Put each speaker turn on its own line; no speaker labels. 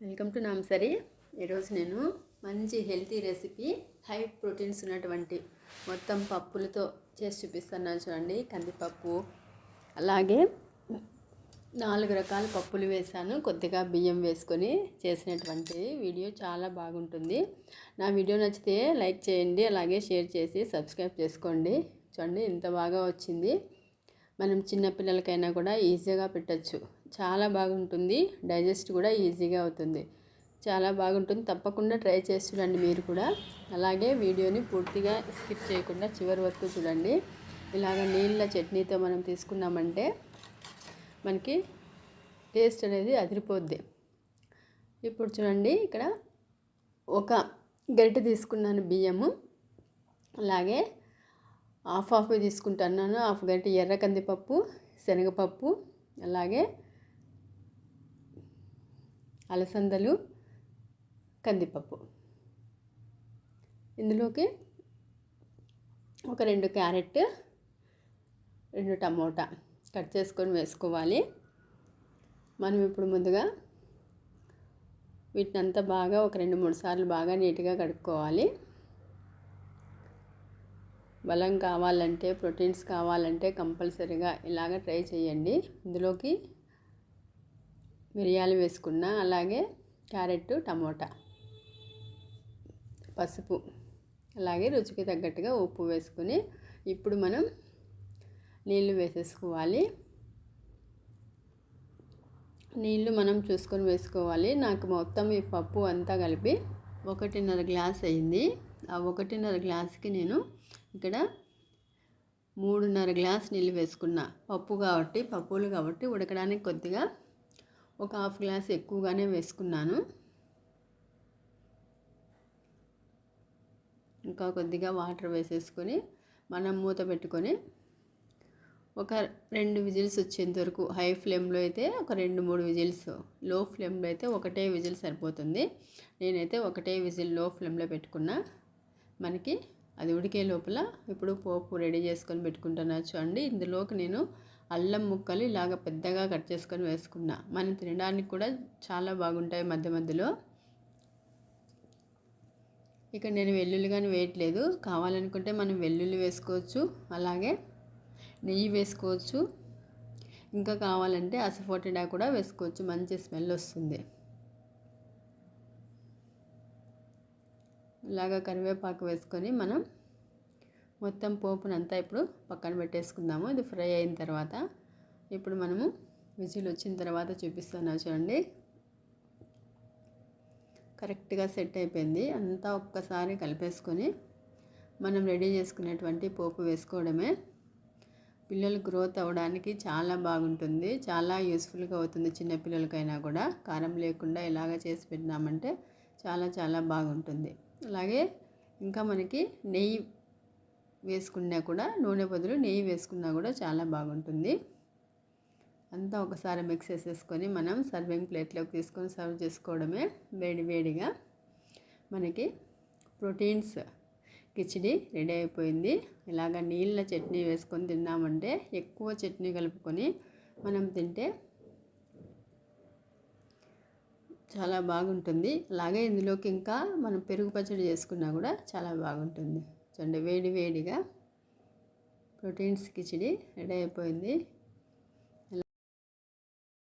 Welcome to నామ్సరీ. ఈరోజు నేను మంచి హెల్తీ రెసిపీ హై ప్రోటీన్స్ ఉన్నటువంటి మొత్తం పప్పులతో చేసి చూపిస్తున్నాను చూడండి. కందిపప్పు అలాగే నాలుగు రకాల పప్పులు వేసాను కొద్దిగా బియ్యం వేసుకొని చేసినటువంటి వీడియో చాలా బాగుంటుంది. నా వీడియో నచ్చితే లైక్ చేయండి అలాగే షేర్ చేసి సబ్స్క్రైబ్ చేసుకోండి. చూడండి ఇంత బాగా వచ్చింది. మనం చిన్నపిల్లలకైనా కూడా ఈజీగా పెట్టచ్చు. చాలా బాగుంటుంది. డైజెస్ట్ కూడా ఈజీగా అవుతుంది. చాలా బాగుంటుంది. తప్పకుండా ట్రై చేసి చూడండి మీరు కూడా. అలాగే వీడియోని పూర్తిగా స్కిప్ చేయకుండా చివరి వరకు చూడండి. ఇలాగ నీళ్ళ చట్నీతో మనం తీసుకున్నామంటే మనకి టేస్ట్ అనేది అదిరిపోద్ది. ఇప్పుడు చూడండి ఇక్కడ ఒక గరిటె తీసుకున్నాను బియ్యము. అలాగే హాఫ్ హాఫ్ తీసుకుంటున్నాను. హాఫ్ గరిటె ఎర్ర కందిపప్పు శనగపప్పు అలాగే అలసందలు కందిపప్పు. ఇందులోకి ఒక రెండు క్యారెట్ రెండు టమోటా కట్ చేసుకొని వేసుకోవాలి. మనం ఇప్పుడు ముందుగా వీటిని అంతా బాగా ఒక రెండు మూడు సార్లు బాగా నీట్గా కడుక్కోవాలి. బలం కావాలంటే ప్రోటీన్స్ కావాలంటే కంపల్సరీగా ఇలాగ ట్రై చేయండి. ఇందులోకి మిరియాలు వేసుకున్న అలాగే క్యారెట్ టమోటా పసుపు అలాగే రుచికి తగ్గట్టుగా ఉప్పు వేసుకుని ఇప్పుడు మనం నీళ్ళు వేసేసుకోవాలి. నీళ్ళు మనం చూసుకొని వేసుకోవాలి. నాకు మొత్తం ఈ పప్పు అంతా కలిపి ఒకటిన్నర గ్లాస్ అయింది. ఆ ఒకటిన్నర గ్లాస్కి నేను ఇక్కడ మూడున్నర గ్లాస్ నీళ్ళు వేసుకున్నా. పప్పు కాబట్టి పప్పులు కాబట్టి ఉడకడానికి కొద్దిగా ఒక హాఫ్ గ్లాస్ ఎక్కువగానే వేసుకున్నాను. ఇంకా కొద్దిగా వాటర్ వేసేసుకొని మనం మూత పెట్టుకొని ఒక రెండు విజిల్స్ వచ్చేంత వరకు హై ఫ్లేమ్లో అయితే ఒక రెండు మూడు విజిల్స్లో ఫ్లేమ్లో అయితే ఒకటే విజిల్ సరిపోతుంది. నేనైతే ఒకటే విజిల్లో ఫ్లేమ్లో పెట్టుకున్నా. మనకి అది ఉడికే లోపల ఇప్పుడు పోపు రెడీ చేసుకొని పెట్టుకుంటున్నా చూడండి. ఇందులోకి నేను అల్లం ముక్కలు ఇలాగ పెద్దగా కట్ చేసుకొని వేసుకున్నా. మనం తినడానికి కూడా చాలా బాగుంటాయి మధ్య మధ్యలో. ఇక్కడ నేను వెల్లుల్లి కానీ వేయట్లేదు. కావాలనుకుంటే మనం వెల్లుల్లి వేసుకోవచ్చు అలాగే నెయ్యి వేసుకోవచ్చు. ఇంకా కావాలంటే అసఫోటిడా కూడా వేసుకోవచ్చు. మంచి స్మెల్ వస్తుంది. ఇలాగా కరివేపాకు వేసుకొని మనం మొత్తం పోపునంతా ఇప్పుడు పక్కన పెట్టేసుకుందాము. ఇది ఫ్రై అయిన తర్వాత ఇప్పుడు మనము విజిల్ వచ్చిన తర్వాత చూపిస్తాను చూడండి. కరెక్ట్గా సెట్ అయిపోయింది. అంతా ఒక్కసారి కలిపేసుకొని మనం రెడీ చేసుకునేటువంటి పోపు వేసుకోవడమే. పిల్లలు గ్రోత్ అవ్వడానికి చాలా బాగుంటుంది. చాలా యూస్ఫుల్గా అవుతుంది చిన్నపిల్లలకైనా కూడా. కారం లేకుండా ఇలాగ చేసి పెట్టినామంటే చాలా చాలా బాగుంటుంది. అలాగే ఇంకా మనకి నెయ్యి వేసుకున్నా కూడా నూనె బదులు నెయ్యి వేసుకున్నా కూడా చాలా బాగుంటుంది. అంతా ఒకసారి మిక్స్ చేసేసుకొని మనం సర్వింగ్ ప్లేట్లోకి తీసుకొని సర్వ్ చేసుకోవడమే వేడి వేడిగా మనకి ప్రోటీన్స్ కిచిడి రెడీ అయిపోయింది. ఇలాగ నీళ్ళ చట్నీ వేసుకొని తిన్నామంటే ఎక్కువ చట్నీ కలుపుకొని మనం తింటే చాలా బాగుంటుంది. అలాగే ఇందులోకి ఇంకా మనం పెరుగు పచ్చడి చేసుకున్నా కూడా చాలా బాగుంటుంది. చూడండి వేడి వేడిగా ప్రోటీన్స్ కిచిడి రెడీ అయిపోయింది.